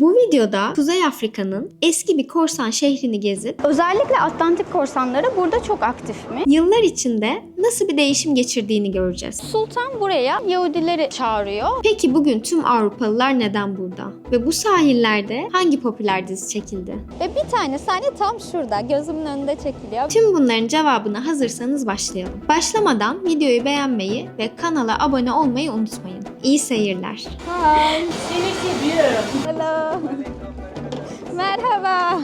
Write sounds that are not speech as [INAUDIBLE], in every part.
Bu videoda Kuzey Afrika'nın eski bir korsan şehrini gezip Özellikle Atlantik korsanları burada çok aktifmiş. yıllar içinde nasıl bir değişim geçirdiğini göreceğiz. Sultan buraya Yahudileri çağırıyor. Peki bugün tüm Avrupalılar neden burada? Ve bu sahillerde hangi popüler dizi çekildi? Ve bir tane sahne tam şurada gözümün önünde çekiliyor. Tüm bunların cevabına hazırsanız başlayalım. Başlamadan videoyu beğenmeyi ve kanala abone olmayı unutmayın. İyi seyirler. Hi. Hello. [LAUGHS] Merhaba.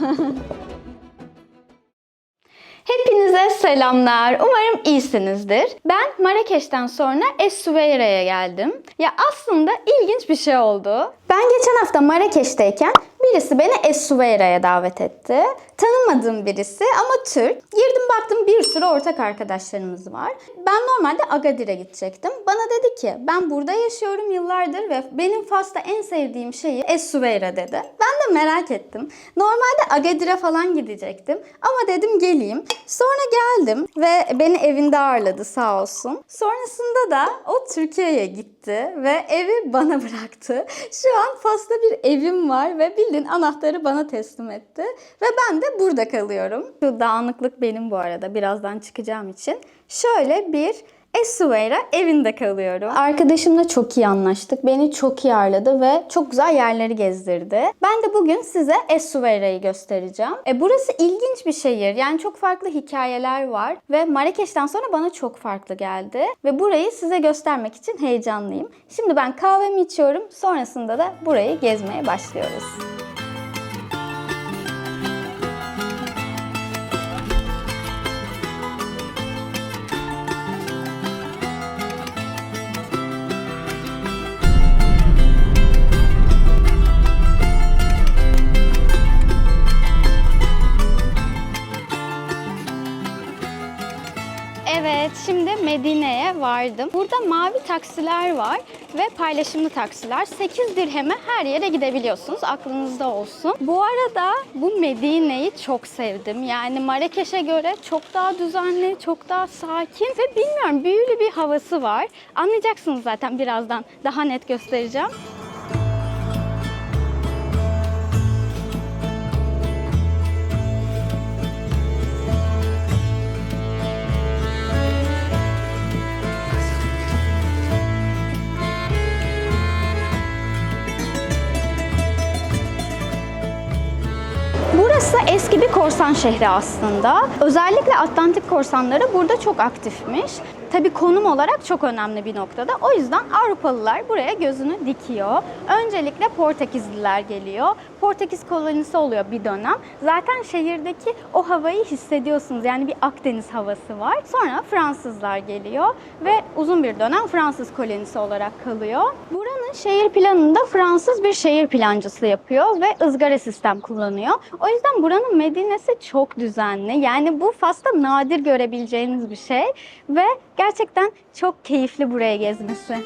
Hepinize selamlar. Umarım iyisinizdir. Ben Marrakeş'ten sonra Es-Süveyra'ya geldim. Ya aslında ilginç bir şey oldu. Ben geçen hafta Marrakeş'teyken birisi beni Es-Süveyra'ya davet etti. Tanımadığım birisi ama Türk. Girdim baktım bir sürü ortak arkadaşlarımız var. Ben normalde Agadir'e gidecektim. Bana dedi ki ben burada yaşıyorum yıllardır ve benim Fas'ta en sevdiğim şeyi Es-Süveyra dedi. Ben de merak ettim. Normalde Agadir'e falan gidecektim ama dedim geleyim. Sonra geldim ve beni evinde ağırladı sağ olsun. Sonrasında da o Türkiye'ye gitti ve evi bana [LAUGHS] bıraktı. Şu an Fas'ta bir evim var ve bildiğin anahtarı bana teslim etti. Ve ben de burada kalıyorum. Şu dağınıklık benim bu arada birazdan çıkacağım için. Şöyle bir Esuveyra evinde kalıyorum. Arkadaşımla çok iyi anlaştık. Beni çok iyi ağırladı ve çok güzel yerleri gezdirdi. Ben de bugün size Esuveyra'yı göstereceğim. E, burası ilginç bir şehir. Yani çok farklı hikayeler var ve Marrakeş'ten sonra bana çok farklı geldi. Ve burayı size göstermek için heyecanlıyım. Şimdi ben kahvemi içiyorum. Sonrasında da burayı gezmeye başlıyoruz. Evet, şimdi Medine'ye vardım. Burada mavi taksiler var ve paylaşımlı taksiler. 8 dirheme her yere gidebiliyorsunuz. Aklınızda olsun. Bu arada bu Medine'yi çok sevdim. Yani Marrakeş'e göre çok daha düzenli, çok daha sakin ve bilmiyorum büyülü bir havası var. Anlayacaksınız zaten birazdan daha net göstereceğim. Eski bir korsan şehri aslında. Özellikle Atlantik korsanları burada çok aktifmiş. Tabii konum olarak çok önemli bir noktada. O yüzden Avrupalılar buraya gözünü dikiyor. Öncelikle Portekizliler geliyor. Portekiz kolonisi oluyor bir dönem. Zaten şehirdeki o havayı hissediyorsunuz. Yani bir Akdeniz havası var. Sonra Fransızlar geliyor ve uzun bir dönem Fransız kolonisi olarak kalıyor. Buranın şehir planında Fransız bir şehir plancısı yapıyor ve ızgara sistem kullanıyor. O yüzden buranın Medine'si çok düzenli. Yani bu Fas'ta nadir görebileceğiniz bir şey ve gerçekten çok keyifli buraya gezmesi.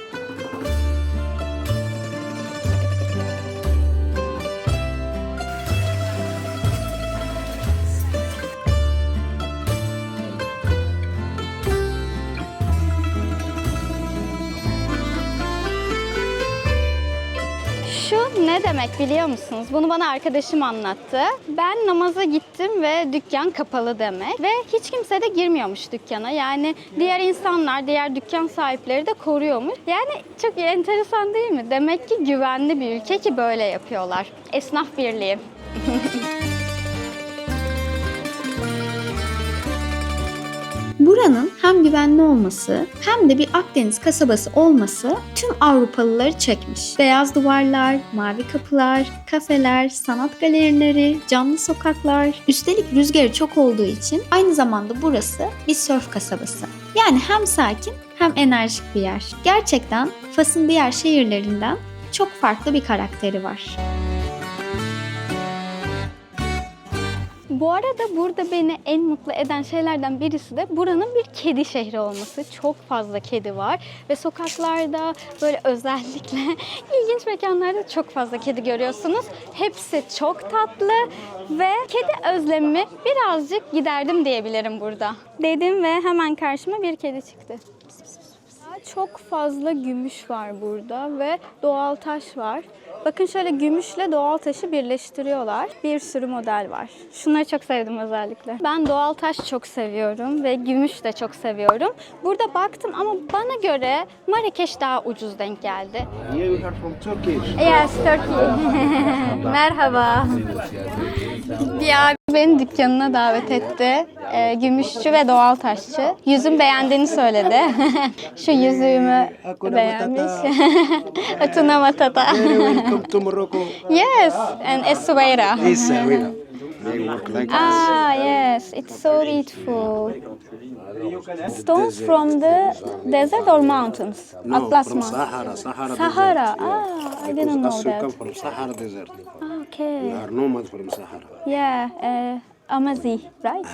Ne demek biliyor musunuz? Bunu bana arkadaşım anlattı. Ben namaza gittim ve dükkan kapalı demek. Ve hiç kimse de girmiyormuş dükkana. Yani diğer insanlar, diğer dükkan sahipleri de koruyormuş. Yani çok enteresan değil mi? Demek ki güvenli bir ülke ki böyle yapıyorlar. Esnaf birliği. [LAUGHS] Buranın hem güvenli olması hem de bir Akdeniz kasabası olması tüm Avrupalıları çekmiş. Beyaz duvarlar, mavi kapılar, kafeler, sanat galerileri, canlı sokaklar. Üstelik rüzgarı çok olduğu için aynı zamanda burası bir sörf kasabası. Yani hem sakin hem enerjik bir yer. Gerçekten Fas'ın diğer şehirlerinden çok farklı bir karakteri var. Bu arada burada beni en mutlu eden şeylerden birisi de buranın bir kedi şehri olması. Çok fazla kedi var ve sokaklarda böyle özellikle [LAUGHS] ilginç mekanlarda çok fazla kedi görüyorsunuz. Hepsi çok tatlı ve kedi özlemimi birazcık giderdim diyebilirim burada. Dedim ve hemen karşıma bir kedi çıktı. Çok fazla gümüş var burada ve doğal taş var. Bakın şöyle gümüşle doğal taşı birleştiriyorlar. Bir sürü model var. Şunları çok sevdim özellikle. Ben doğal taş çok seviyorum ve gümüş de çok seviyorum. Burada baktım ama bana göre Marrakeş daha ucuz denk geldi. Here we are from Turkish. Yes, Turkey. [LAUGHS] Merhaba. Abi beni dükkanına davet etti. Ee, gümüşçü ve doğal taşçı. Yüzüm beğendiğini söyledi. [LAUGHS] Şu yüzüğümü beğenmiş. [LAUGHS] Atuna Matata. Welcome to Morocco. yes, and we know. They work like. Ah, yes, it's so beautiful. Stones from the desert or mountains? No, Atlas from Mountains. Sahara, Sahara, Sahara. desert. Ah, I didn't know us we that. come from Sahara desert. Okay. We are nomads from Sahara. Yeah, uh, Amazi, right?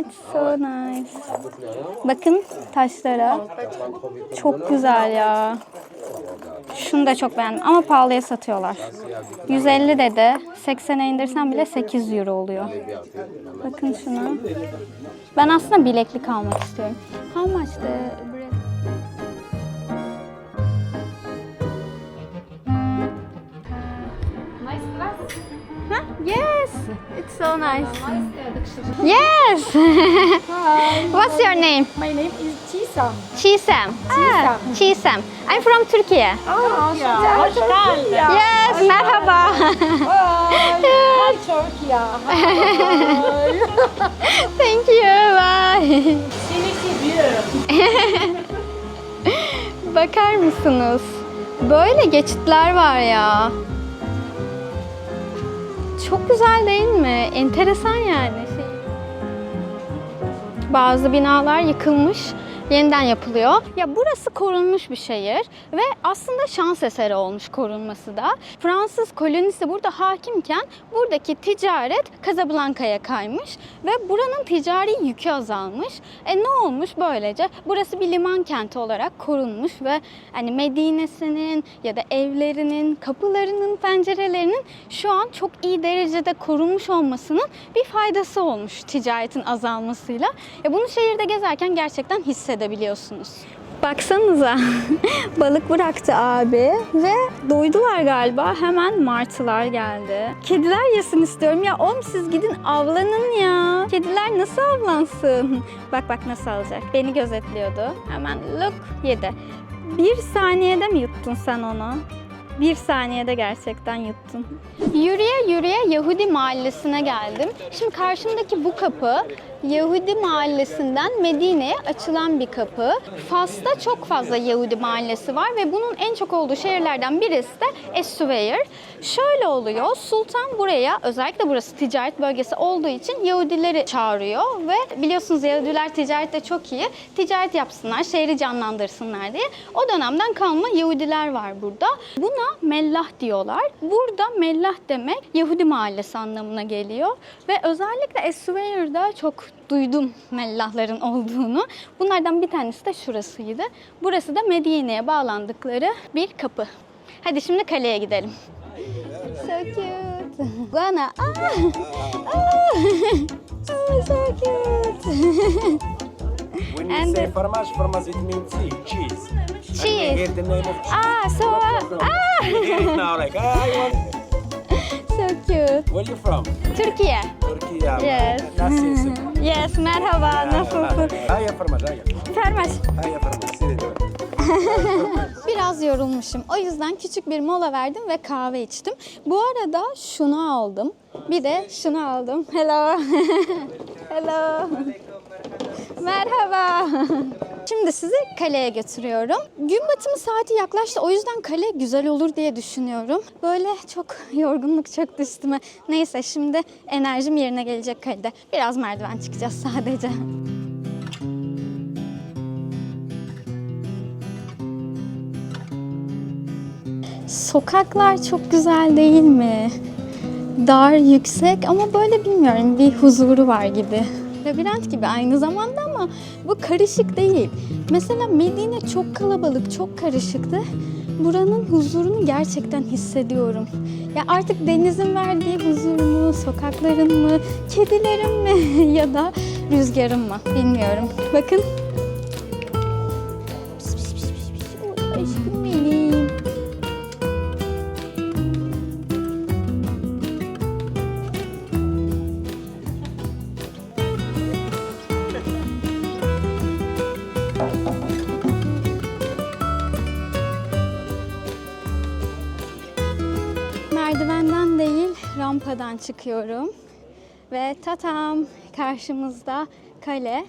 it's so nice. Bakın taşlara. Çok güzel ya. Şunu da çok beğendim ama pahalıya satıyorlar. 150 dedi. 80'e indirsem bile 8 euro oluyor. Bakın şuna. Ben aslında bileklik almak istiyorum. How much the it's so nice. Yes. [LAUGHS] What's your name? My name is Chisam. Chisem. Ah, Chisem. I'm from Turkey. Oh, yeah. Hoş geldin. Yes, merhaba. Hi, Turkey. [LAUGHS] Thank you. Bye. Seni seviyorum. [LAUGHS] Bakar mısınız? Böyle geçitler var ya. Çok güzel değil mi? Enteresan yani. Bazı binalar yıkılmış, yeniden yapılıyor. Ya burası korunmuş bir şehir ve aslında şans eseri olmuş korunması da. Fransız kolonisi burada hakimken buradaki ticaret Casablanca'ya kaymış ve buranın ticari yükü azalmış. E ne olmuş böylece? Burası bir liman kenti olarak korunmuş ve hani Medine'sinin ya da evlerinin, kapılarının, pencerelerinin şu an çok iyi derecede korunmuş olmasının bir faydası olmuş ticaretin azalmasıyla. Ya bunu şehirde gezerken gerçekten hissedebiliyorsunuz. Baksanıza [LAUGHS] balık bıraktı abi ve doydular galiba hemen martılar geldi. Kediler yesin istiyorum ya oğlum siz gidin avlanın ya. Kediler nasıl avlansın? [LAUGHS] Bak bak nasıl alacak. Beni gözetliyordu. Hemen look yedi. Bir saniyede mi yuttun sen onu? Bir saniyede gerçekten yuttun. Yürüye yürüye Yahudi mahallesine geldim. Şimdi karşımdaki bu kapı Yahudi mahallesinden Medine'ye açılan bir kapı. Fas'ta çok fazla Yahudi mahallesi var ve bunun en çok olduğu şehirlerden birisi de Es-Süveyr. Şöyle oluyor, sultan buraya özellikle burası ticaret bölgesi olduğu için Yahudileri çağırıyor ve biliyorsunuz Yahudiler ticarette çok iyi. Ticaret yapsınlar, şehri canlandırsınlar diye. O dönemden kalma Yahudiler var burada. Buna mellah diyorlar. Burada mellah demek Yahudi mahallesi anlamına geliyor. Ve özellikle Es-Süveyr'de çok duydum mellahların olduğunu. Bunlardan bir tanesi de şurasıydı. Burası da Medine'ye bağlandıkları bir kapı. Hadi şimdi kaleye gidelim. So cute. Bana. Ah. Ah. Oh, [LAUGHS] so cute. When you And say fromage, fromage it means cheese. Cheese. I get the name of cheese. Ah, so [LAUGHS] ah. now like, ah, I want. Cute. Where you from? Türkiye. Turkey. Yeah. Yes. That's it. Yes, merhaba. Nasılsın? Hiya. Fermaş. Hiya fromage. Sit it. Biraz yorulmuşum. O yüzden küçük bir mola verdim ve kahve içtim. Bu arada şunu aldım. Bir de şunu aldım. Hello. [LAUGHS] Hello. Merhaba. Şimdi sizi kaleye götürüyorum. Gün batımı saati yaklaştı. O yüzden kale güzel olur diye düşünüyorum. Böyle çok [LAUGHS] yorgunluk çöktü üstüme. Neyse şimdi enerjim yerine gelecek kalede. Biraz merdiven çıkacağız sadece. Sokaklar çok güzel değil mi? Dar, yüksek ama böyle bilmiyorum bir huzuru var gibi. Labirent gibi aynı zamanda ama bu karışık değil. Mesela Medine çok kalabalık, çok karışıktı. Buranın huzurunu gerçekten hissediyorum. Ya artık denizin verdiği huzur mu, sokakların mı, kedilerin mi [LAUGHS] ya da rüzgarın mı bilmiyorum. Bakın çıkıyorum. Ve tatam karşımızda kale.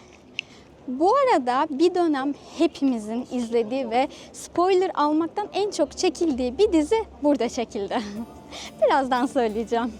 Bu arada bir dönem hepimizin izlediği ve spoiler almaktan en çok çekildiği bir dizi burada çekildi. [LAUGHS] Birazdan söyleyeceğim.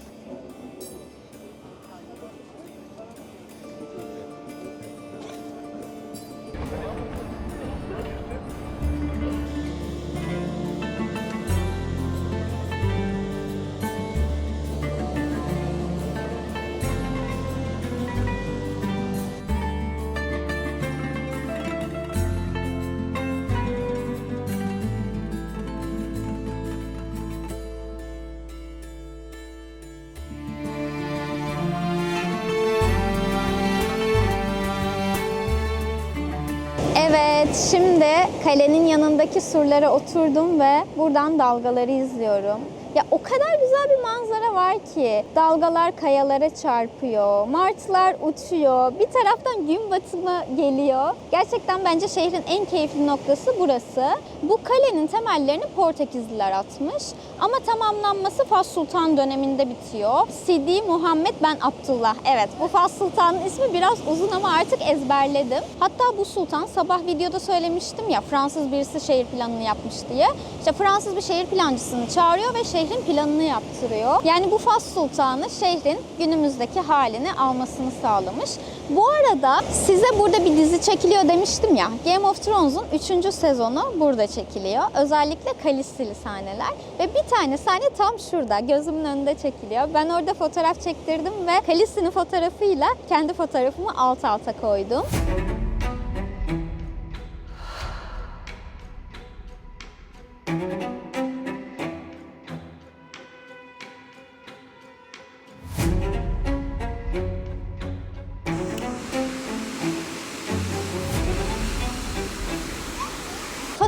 Şimdi kalenin yanındaki surlara oturdum ve buradan dalgaları izliyorum. Ya o kadar güzel bir manzara var ki. Dalgalar kayalara çarpıyor, martılar uçuyor, bir taraftan gün batımı geliyor. Gerçekten bence şehrin en keyifli noktası burası. Bu kalenin temellerini Portekizliler atmış ama tamamlanması Fas Sultan döneminde bitiyor. Sidi Muhammed Ben Abdullah. Evet, bu Fas Sultan'ın ismi biraz uzun ama artık ezberledim. Hatta bu sultan sabah videoda söylemiştim ya Fransız birisi şehir planını yapmış diye. İşte Fransız bir şehir plancısını çağırıyor ve şehrin planını yaptırıyor. Yani bu Fas Sultanı şehrin günümüzdeki halini almasını sağlamış. Bu arada size burada bir dizi çekiliyor demiştim ya. Game of Thrones'un 3. sezonu burada çekiliyor. Özellikle Kalistili sahneler. Ve bir tane sahne tam şurada gözümün önünde çekiliyor. Ben orada fotoğraf çektirdim ve Kalistinin fotoğrafıyla kendi fotoğrafımı alt alta koydum.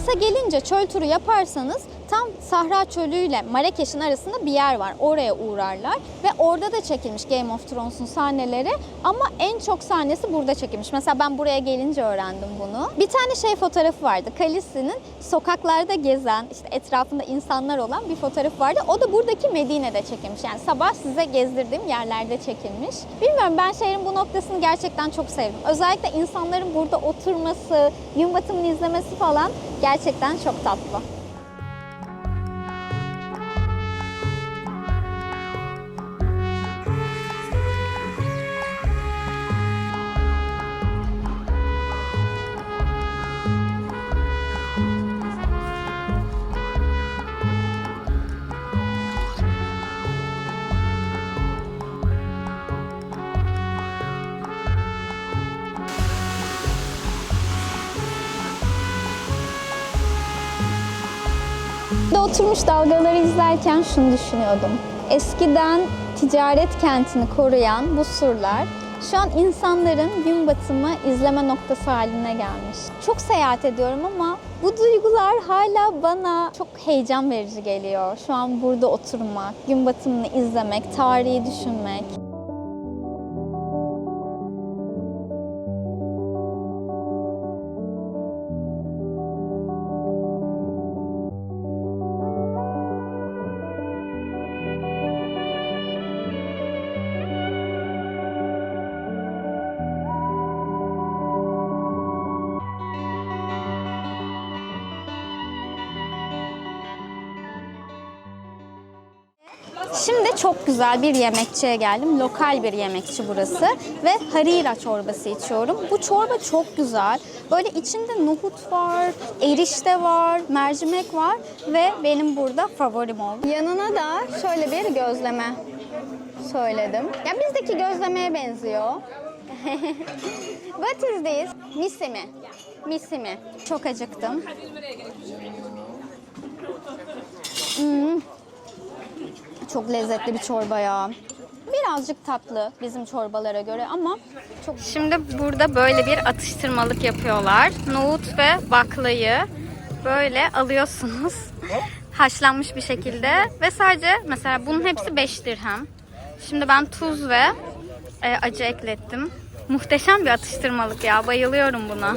Fas'a gelince çöl turu yaparsanız tam Sahra Çölü ile Marrakeş'in arasında bir yer var. Oraya uğrarlar ve orada da çekilmiş Game of Thrones'un sahneleri ama en çok sahnesi burada çekilmiş. Mesela ben buraya gelince öğrendim bunu. Bir tane şey fotoğrafı vardı. Khaleesi'nin sokaklarda gezen, işte etrafında insanlar olan bir fotoğrafı vardı. O da buradaki Medine'de çekilmiş. Yani sabah size gezdirdiğim yerlerde çekilmiş. Bilmiyorum ben şehrin bu noktasını gerçekten çok sevdim. Özellikle insanların burada oturması, gün batımını izlemesi falan gerçekten çok tatlı. Burada oturmuş dalgaları izlerken şunu düşünüyordum. Eskiden ticaret kentini koruyan bu surlar şu an insanların gün batımı izleme noktası haline gelmiş. Çok seyahat ediyorum ama bu duygular hala bana çok heyecan verici geliyor. Şu an burada oturmak, gün batımını izlemek, tarihi düşünmek. Çok güzel bir yemekçiye geldim. Lokal bir yemekçi burası. Ve harira çorbası içiyorum. Bu çorba çok güzel. Böyle içinde nohut var, erişte var, mercimek var ve benim burada favorim oldu. Yanına da şöyle bir gözleme söyledim. Ya bizdeki gözlemeye benziyor. [LAUGHS] What is this? Misi mi? Misi mi? Çok acıktım. Hmm. Çok lezzetli bir çorba ya. Birazcık tatlı bizim çorbalara göre ama çok Şimdi burada böyle bir atıştırmalık yapıyorlar. Nohut ve baklayı böyle alıyorsunuz. [LAUGHS] Haşlanmış bir şekilde ve sadece mesela bunun hepsi 5 dirhem. Şimdi ben tuz ve e, acı eklettim. Muhteşem bir atıştırmalık ya. Bayılıyorum buna.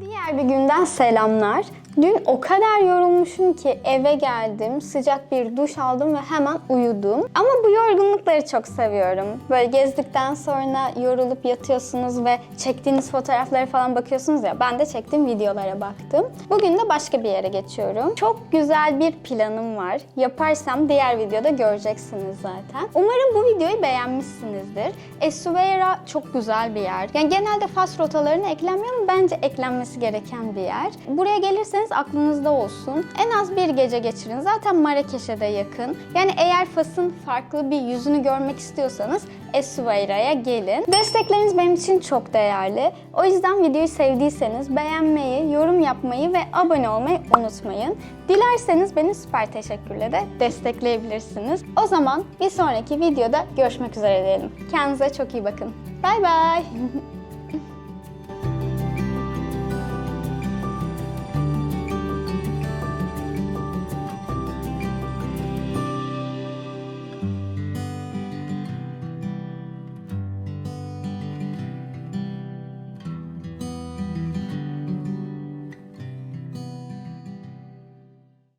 Diğer bir günden selamlar. Dün o kadar yorulmuşum ki eve geldim, sıcak bir duş aldım ve hemen uyudum. Ama bu yorgunlukları çok seviyorum. Böyle gezdikten sonra yorulup yatıyorsunuz ve çektiğiniz fotoğraflara falan bakıyorsunuz ya. Ben de çektiğim videolara baktım. Bugün de başka bir yere geçiyorum. Çok güzel bir planım var. Yaparsam diğer videoda göreceksiniz zaten. Umarım bu videoyu beğenmişsinizdir. Esuveira çok güzel bir yer. Yani genelde Fas rotalarına eklenmiyor ama bence eklenmesi gereken bir yer. Buraya gelirseniz aklınızda olsun. En az bir gece geçirin. Zaten Marrakeş'e de yakın. Yani eğer Fas'ın farklı bir yüzünü görmek istiyorsanız Esuveira'ya gelin. Destekleriniz benim için çok değerli. O yüzden videoyu sevdiyseniz beğenmeyi, yorum yapmayı ve abone olmayı unutmayın. Dilerseniz beni süper teşekkürle de destekleyebilirsiniz. O zaman bir sonraki videoda görüşmek üzere diyelim. Kendinize çok iyi bakın. Bay bay. [LAUGHS]